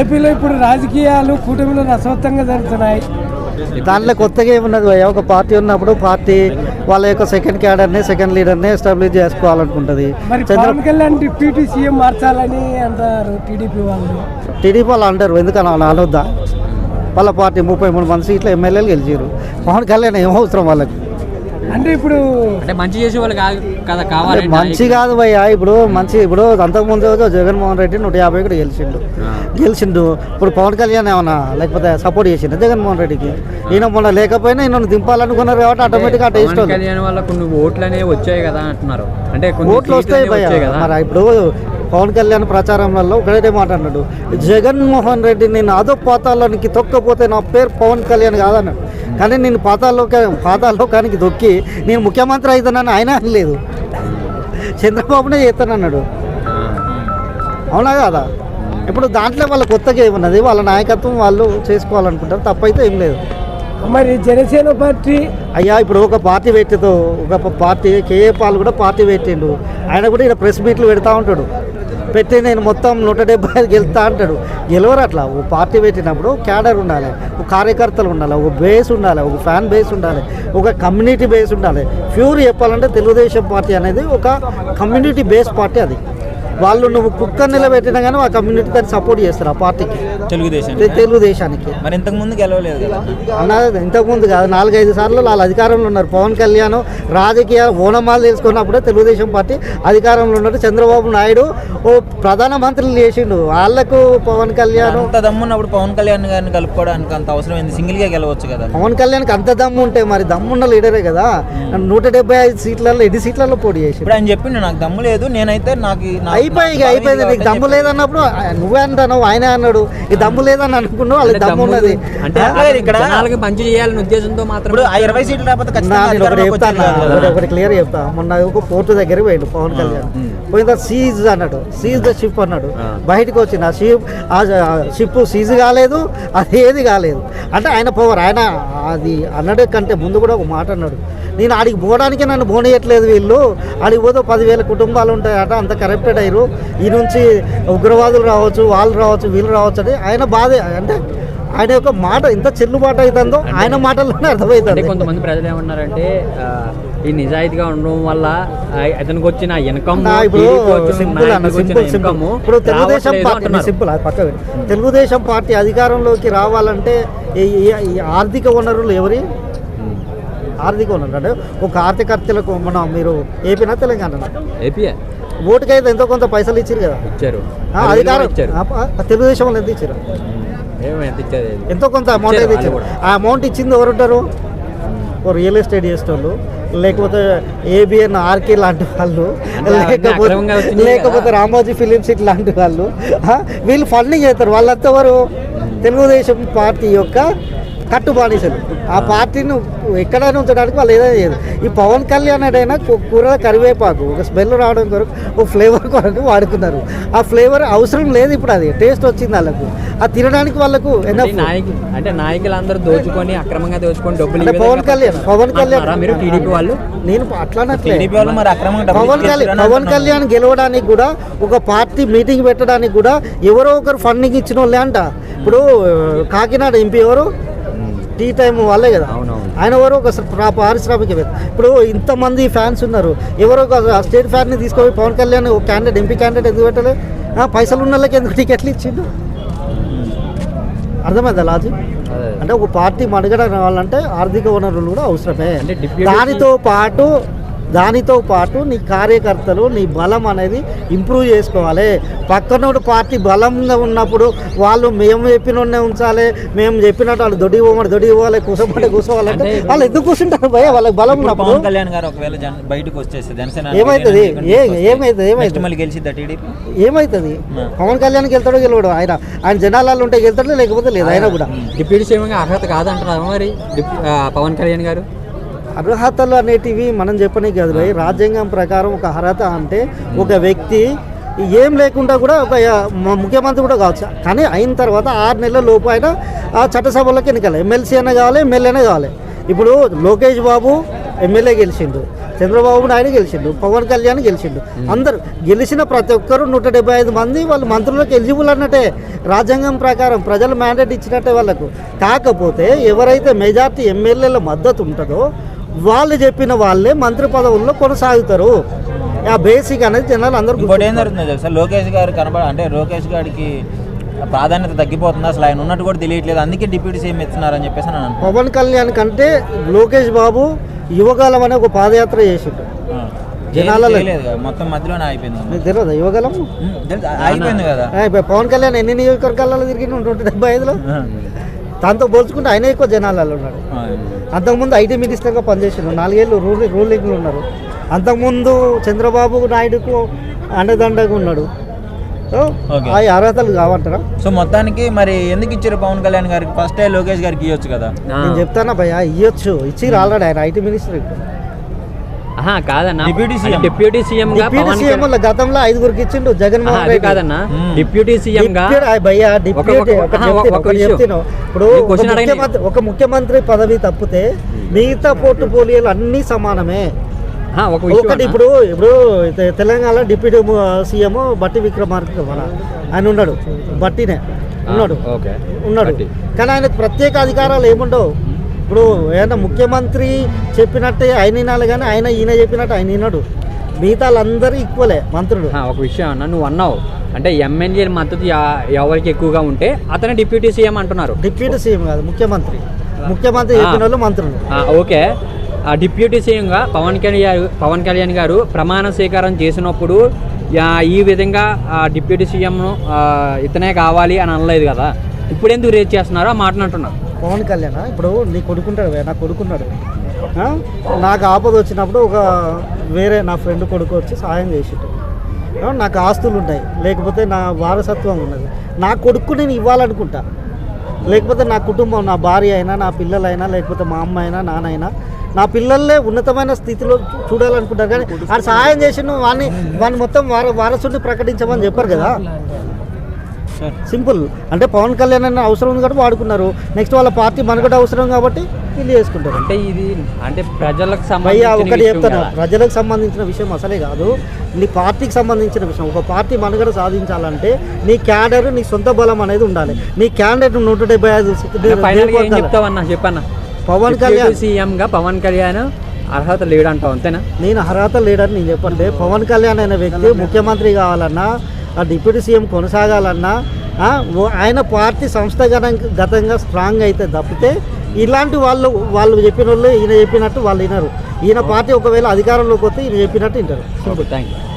ఏపీలో ఇప్పుడు రాజకీయాలు కూటమిలో రసవత్తంగా జరుగుతున్నాయి. దాంట్లో కొత్తగా ఏమున్నది భయ్య? ఒక పార్టీ ఉన్నప్పుడు పార్టీ వాళ్ళ యొక్క సెకండ్ క్యాడర్ని సెకండ్ లీడర్ని ఎస్టాబ్లిష్ చేసుకోవాలనుకుంటుంది. పవన్ కళ్యాణ్ డిప్యూటీ సీఎం మార్చాలని అంటారు టీడీపీ వాళ్ళు. టీడీపీ వాళ్ళు అంటారు ఎందుకని అనొద్దా? వాళ్ళ పార్టీ ముప్పై మూడు మంది సీట్ల ఎమ్మెల్యేలు గెలిచారు పవన్ కళ్యాణ్ ఏం అవసరం వాళ్ళకి? అంటే ఇప్పుడు అంటే మంచి చేసే వాళ్ళు కాదు కదా కావాలి మంచి కాదు భయ్య ఇప్పుడు మంచి ఇప్పుడు అంతకుముందు రోజు జగన్మోహన్ రెడ్డి నూట యాభై ఒకటి గెలిచిండు. గెలిచిండు. ఇప్పుడు పవన్ కళ్యాణ్ ఏమన్నా లేకపోతే సపోర్ట్ చేసిండు జగన్మోహన్ రెడ్డికి? ఈయన మొన్న లేకపోయినా ఈయన దింపాలనుకున్నారు కాబట్టి ఆటోమేటిక్గా అటు ఇష్టం కళ్యాణ్ వల్ల కొన్ని ఓట్లు అనేవి వచ్చాయి కదా అంటున్నారు. అంటే ఓట్లు వస్తాయి భయ్య. కదా. మరి ఇప్పుడు పవన్ కళ్యాణ్ ప్రచారంలో ఒకటే మాట అన్నాడు. జగన్మోహన్ రెడ్డి నేను అదో పాతాల్లోనికి తొక్కపోతే నా పేరు పవన్ కళ్యాణ్ కాదన్నాడు. కానీ నేను పాతాల్లోకి పాతాల్లోకానికి దొక్కి నేను ముఖ్యమంత్రి అవుతానని ఆయన అనలేదు. చంద్రబాబునే చేస్తానన్నాడు అవునా కాదా? ఇప్పుడు దాంట్లో వాళ్ళ కొత్తగా ఏమున్నది? వాళ్ళ నాయకత్వం వాళ్ళు చేసుకోవాలనుకుంటారు తప్పైతే ఏం లేదు. మరి జనసేన పార్టీ? అయ్యా ఇప్పుడు ఒక పార్టీ పెట్టితో ఒక పార్టీ కేఏ పాల్ కూడా పార్టీ పెట్టిండు. ఆయన కూడా ఇక్కడ ప్రెస్ మీట్లు పెడతా ఉంటాడు. పెట్టి నేను మొత్తం నూట డెబ్బై ఐదు గెలుతా అంటాడు. గెలవరు అట్లా. ఓ పార్టీ పెట్టినప్పుడు క్యాడర్ ఉండాలి ఒక కార్యకర్తలు ఉండాలి ఒక బేస్ ఉండాలి ఒక ఫ్యాన్ బేస్ ఉండాలి ఒక కమ్యూనిటీ బేస్ ఉండాలి. ప్యూర్ చెప్పాలంటే తెలుగుదేశం పార్టీ అనేది ఒక కమ్యూనిటీ బేస్ పార్టీ అది. వాళ్ళు నువ్వు కుక్క నిలబెట్టినా కానీ ఆ కమ్యూనిటీ దాన్ని సపోర్ట్ చేస్తారు ఆ పార్టీకి. తెలుగుదేశం తెలుగుదేశానికి. మరి ఇంతకు ముందు గెలవలేదు కదా? అన్నది ఇంతకుముందు కాదు నాలుగైదు సార్లు వాళ్ళు అధికారంలో ఉన్నారు. పవన్ కళ్యాణ్ రాజకీయ ఓనమాలు తెలుసుకున్నప్పుడే తెలుగుదేశం పార్టీ అధికారంలో ఉన్నారు చంద్రబాబు నాయుడు ఓ ప్రధానమంత్రులు చేసిండు. వాళ్ళకు పవన్ కళ్యాణ్ అంత దమ్మున్నప్పుడు పవన్ కళ్యాణ్ గారిని కలుపుకోవడానికి అంత అవసరం ఏంది? సింగిల్గా గెలవచ్చు కదా? పవన్ కళ్యాణ్కి అంత దమ్ము ఉంటే మరి దమ్మున్న లీడరే కదా? నూట డెబ్బై ఐదు సీట్లలో ఎన్ని సీట్లలో పోటీ చేసి ఇప్పుడు ఆయన చెప్పిండు నాకు దమ్ము లేదు నేనైతే నాకు- అయిపోయి ఇక అయిపోయింది. నీకు దమ్ము లేదన్నప్పుడు నువ్వే అంటాను ఆయనే అన్నాడు. ఈ దమ్ము లేదని అనుకున్నావు వాళ్ళకి దమ్ము ఉన్నది. అంటే ఇక్కడ- జనాలకి మంచి చేయాలనే ఉద్దేశంతో మాత్రం ఇప్పుడు ఆ ఇరవై సీట్లు నేను ఒకటి చెప్తాను. ఒకటి క్లియర్ చెప్తా. మొన్న ఒక పోర్టు దగ్గర పోయిండు పవన్ కళ్యాణ్. పోయిన తర్వాత సీజ్ అన్నాడు. సీజ్ ద షిప్ అన్నాడు. బయటకు వచ్చింది ఆ షిప్ ఆ షిప్ సీజ్ కాలేదు అది ఏది కాలేదు. అంటే ఆయన పవర్ ఆయన అది అన్నడే కంటే ముందు కూడా ఒక మాట అన్నాడు. నేను ఆడికి పోవడానికి నన్ను పోనీయట్లేదు వీళ్ళు. ఆడికి పోతే పదివేల కుటుంబాలు ఉంటాయట అంత కరప్టెడ్ అయ్యారు ఈ నుంచి ఉగ్రవాదులు రావచ్చు వాళ్ళు రావచ్చు వీళ్ళు రావచ్చు అని ఆయన బాధ. అంటే ఆయన యొక్క మాట ఎంత చెల్లుబాటు అవుతుందో ఆయన మాటల్లోనే అర్థమవుతుంది. కొంతమంది ప్రజలు ఏమన్నారంటే ఈ నిజాయితీగా ఉండడం వల్ల అతనికి వచ్చిన ఇన్కమ్ ఇప్పుడు తెలుగుదేశం పార్టీ సింపుల్ పక్క. తెలుగుదేశం పార్టీ అధికారంలోకి రావాలంటే ఆర్థిక వనరులు ఎవరి? ఆర్థిక వనరులు. అంటే ఒక కార్యకర్తలకు మన మీరు ఏపీనా తెలంగాణ ఏపీఏ ఓటుకైతే ఎంతో కొంత పైసలు ఇచ్చారు కదా. ఇచ్చారు. అధికారం. ఇచ్చారు. తెలుగుదేశం వాళ్ళు ఎంత ఇచ్చారు ఎంత కొంత అమౌంట్ అయితే ఇచ్చారు. ఆ అమౌంట్ ఇచ్చింది ఎవరుంటారు? రియల్ ఎస్టేట్ చేసేటోళ్ళు లేకపోతే ఏబిఎన్ ఆర్కే లాంటి వాళ్ళు లేకపోతే లేకపోతే. రామోజీ ఫిలిం సిటీ లాంటి వాళ్ళు వీళ్ళు ఫండింగ్ చేస్తారు. వాళ్ళంతా ఎవరు? తెలుగుదేశం పార్టీ యొక్క కట్టు బానిసలు ఆ పార్టీని ఎక్కడైనా ఉంచడానికి వాళ్ళు ఏదైనా చేయరు. ఈ పవన్ కళ్యాణ్ అయినా కూర కరివేపాకు ఒక స్మెల్ రావడం కొరకు ఒక ఫ్లేవర్ కొరకు వాడుకున్నారు. ఆ ఫ్లేవర్ అవసరం లేదు ఇప్పుడు అది. టేస్ట్ వచ్చింది వాళ్ళకు. ఆ తినడానికి వాళ్ళకు అంటే enough. నాయకు అంటే నాయకులందరూ దోచుకొని అక్రమంగా దోచుకొని డబ్బులు పవన్ కళ్యాణ్ పవన్ కళ్యాణ్ మీరు టీడీపీ వాళ్ళు? నేను అట్లానట్లే డబ్బులు పవన్ కళ్యాణ్ పవన్. కళ్యాణ్ గెలవడానికి కూడా ఒక పార్టీ మీటింగ్ పెట్టడానికి కూడా ఎవరో ఒకరు ఫండింగ్ ఇచ్చిన వాళ్ళే అంట. ఇప్పుడు కాకినాడ ఎంపీ ఎవరు? టీ టైం వాళ్ళే కదా. ఆయన ఎవరు ఒక పారిశ్రామికవేత్త ఇప్పుడు ఇంతమంది ఫ్యాన్స్ ఉన్నారు. ఎవరో ఒక స్టేట్ ఫ్యాన్ని తీసుకొని పవన్ కళ్యాణ్ ఒక క్యాండిడేట్ ఎంపీ క్యాండిడేట్ ఎందుకు పెట్టలే? పైసలు ఉన్న వాళ్ళకి ఎందుకు టికెట్లు ఇచ్చిండు? అర్థమైందా లాజిక్? అదే. అంటే ఒక పార్టీ మనుగడ రావాలంటే ఆర్థిక వనరులు కూడా అవసరమే. దానితో పాటు దానితో పాటు నీ కార్యకర్తలు నీ బలం అనేది ఇంప్రూవ్ చేసుకోవాలి. పక్కనోడు పార్టీ బలంగా ఉన్నప్పుడు వాళ్ళు మేము చెప్పినోడనే ఉంచాలి మేము చెప్పినట్టు వాళ్ళు దొడి పోమని దొడి పోవాలి కూసోమంటే కూర్చోవాలంటే వాళ్ళు ఎందుకు కూర్చుంటారు భయ వాళ్ళకి బలం ఉన్నప్పుడు. పవన్ కళ్యాణ్ గారు ఒకవేళ బయటకు వచ్చేస్తే జనసేన ఏమవుతుంది? ఏ- ఏమవుతుంది? ఏమవుతుంది? పవన్ కళ్యాణ్కి వెళ్తాడో గెలవడు? ఆయన ఆయన జనాలలో ఉంటే గెలుతాడు లేకపోతే లేదు ఆయన కూడా. డిప్యూటీ సీఎంగా అర్హత కాదంటారా మరి? పవన్ కళ్యాణ్ గారు? అర్హతలు అనేటివి మనం చెప్పనే కాదు భయ్. రాజ్యాంగం ప్రకారం ఒక అర్హత అంటే ఒక వ్యక్తి ఏం లేకుండా కూడా ఒక ముఖ్యమంత్రి కూడా కావచ్చు. కానీ అయిన తర్వాత ఆరు నెలల లోపు ఆయన ఆ చట్టసభలోకి ఎన్నికలు. ఎమ్మెల్సీ అయినా కావాలి ఎమ్మెల్యేనే కావాలి. ఇప్పుడు లోకేష్ బాబు ఎమ్మెల్యే గెలిచిండు. చంద్రబాబు నాయుడు గెలిచిండు. పవన్ కళ్యాణ్ గెలిచిండు. అందరు గెలిచిన ప్రతి ఒక్కరు నూట డెబ్బై ఐదు మంది వాళ్ళు మంత్రులకు ఎలిజిబుల్ అన్నట్టే. రాజ్యాంగం ప్రకారం ప్రజలు మ్యాండేట్ ఇచ్చినట్టే వాళ్ళకు. కాకపోతే ఎవరైతే మెజార్టీ ఎమ్మెల్యేల మద్దతు ఉంటుందో వాళ్ళు చెప్పిన వాళ్ళే మంత్రి పదవుల్లో కొనసాగుతారు. ఆ బేసిక్ అనేది జనాలు అందరూ ఇంకోటి ఏం జరుగుతుంది తెలుసా? లోకేష్ గారు కనబడ అంటే లోకేష్ గారికి ప్రాధాన్యత తగ్గిపోతుంది? అసలు ఆయన ఉన్నట్టు కూడా తెలియట్లేదు. అందుకే డిప్యూటీ సీఎం ఇస్తున్నారని చెప్పేసి అని అనుకుంటున్నాను. పవన్ కళ్యాణ్ కంటే లోకేష్ బాబు యువకాలం అనే ఒక పాదయాత్ర చేసిండు. జనాలలో- మొత్తం మధ్యలోనే అయిపోయింది తెలియదు? యువకాలం అయిపోయింది కదా? ఇప్పుడు పవన్ కళ్యాణ్ ఎన్ని నియోజకవర్గాలలో తిరిగి నూట డెబ్బై ఐదులో. దాంతో పోల్చుకుంటే ఆయన ఎక్కువ జనాలలో ఉన్నాడు. అంతకుముందు ఐటీ మినిస్టర్గా పనిచేసిండు. నాలుగేళ్ళు రూలింగ్ రూలింగ్లు ఉన్నారు. అంతకుముందు చంద్రబాబు నాయుడుకు అండదండగా ఉన్నాడు. సో. ఆ అర్హతలు కావంటారా? సో మొత్తానికి మరి ఎందుకు ఇచ్చారు పవన్ కళ్యాణ్ గారికి? ఫస్ట్ లోకేష్ గారికి ఇవ్వచ్చు కదా. నేను చెప్తానా భయ్యా? ఇవ్వచ్చు ఇచ్చి ఆల్రెడీ ఆయన ఐటీ మినిస్టర్ ఇప్పుడు కాదన్నా డిప్యూటీ సీఎం. డిప్యూటీ సీఎం గతంలో ఐదుగురికి ఇచ్చిండు జగన్మోహన్ రెడ్డి కాదన్నా. డిప్యూటీ సీఎం గా భయ్యా. ఇప్పుడు ఒక. ముఖ్యమంత్రి పదవి తప్పితే మిగతా పోర్టుపోలియోలు అన్ని సమానమే ఒకటి. ఇప్పుడు ఇప్పుడు తెలంగాణ డిప్యూటీ సీఎం బట్టి విక్రమార్క ఆయన ఉన్నాడు బట్టినే ఉన్నాడు ఉన్నాడు. కానీ ఆయనకు ప్రత్యేక అధికారాలు ఏముండవు ఇప్పుడు ఏమన్నా ముఖ్యమంత్రి చెప్పినట్టే ఆయన వినాలి కానీ ఆయన ఈయన చెప్పినట్టు ఆయన వినడు. మిగతా వాళ్ళందరూ ఈక్వలే మంత్రులు. ఒక విషయం అన్న నువ్వు అన్నావు. అంటే ఎమ్మెల్యేల మద్దతు ఎవరికి ఎక్కువగా ఉంటే అతనే డిప్యూటీ సీఎం అంటున్నారు. డిప్యూటీ సీఎం కాదు ముఖ్యమంత్రి. ముఖ్యమంత్రి చెప్పిన వాళ్ళు మంత్రులు. ఓకే. ఆ డిప్యూటీ సీఎంగా పవన్ కళ్యాణ్ పవన్ కళ్యాణ్ గారు ప్రమాణ స్వీకారం చేసినప్పుడు ఈ విధంగా ఆ డిప్యూటీ సీఎంను ఇతనే కావాలి అని అనలేదు కదా. ఇప్పుడు ఎందుకు రేట్ చేస్తున్నారో ఆ మాట అంటున్నారు. పవన్ కళ్యాణ్? ఇప్పుడు నీ కొడుకుంటాడు నా కొడుకున్నాడు? నాకు ఆపద వచ్చినప్పుడు ఒక వేరే నా ఫ్రెండ్ కొడుకు వచ్చి సహాయం చేసిండు. ఆ, నాకు ఆస్తులు ఉంటాయి. లేకపోతే నా వారసత్వం ఉన్నది. నా కొడుకు నేను ఇవ్వాలనుకుంటా. లేకపోతే నా కుటుంబం నా భార్య అయినా నా పిల్లలైనా లేకపోతే మా అమ్మ అయినా నాన్నైనా నా పిల్లల్లే ఉన్నతమైన స్థితిలో చూడాలనుకుంటారు. కానీ ఆడు సహాయం చేసిన వాడిని వాడిని మొత్తం వార వారసుడిని ప్రకటించమని చెప్పారు కదా. సింపుల్. అంటే పవన్ కళ్యాణ్ అన్న అవసరం ఉంది కాబట్టి వాడుకున్నారు. నెక్స్ట్ వాళ్ళ పార్టీ మనకట అవసరం కాబట్టి వీళ్ళు చేసుకుంటారు. అంటే ఇది అంటే ప్రజలకు ఒకటి చెప్తాను. ప్రజలకు సంబంధించిన విషయం అసలే కాదు. నీ పార్టీకి సంబంధించిన విషయం. ఒక పార్టీ మనుగడ సాధించాలంటే నీ క్యాడర్ నీ సొంత బలం అనేది ఉండాలి. నీ క్యాండిడేట్ నూట డెబ్బై ఐదు చెప్తావన్నా? చెప్పన్నా. పవన్ కళ్యాణ్ సీఎం గా పవన్ కళ్యాణ్ అర్హత లేడంటావు అంతేనా? నేను అర్హత లేడని నేను చెప్పండి పవన్ కళ్యాణ్ అనే వ్యక్తి ముఖ్యమంత్రి కావాలన్నా ఆ డిప్యూటీ సీఎం కొనసాగాలన్నా ఆయన పార్టీ సంస్థగతంగా గతంగా స్ట్రాంగ్ అయితే తప్పితే ఇలాంటి వాళ్ళు వాళ్ళు చెప్పిన వాళ్ళు ఈయన చెప్పినట్టు వాళ్ళు వినరు. ఈయన పార్టీ ఒకవేళ అధికారంలోకి వస్తే ఈయన చెప్పినట్టు వింటారు. Thank you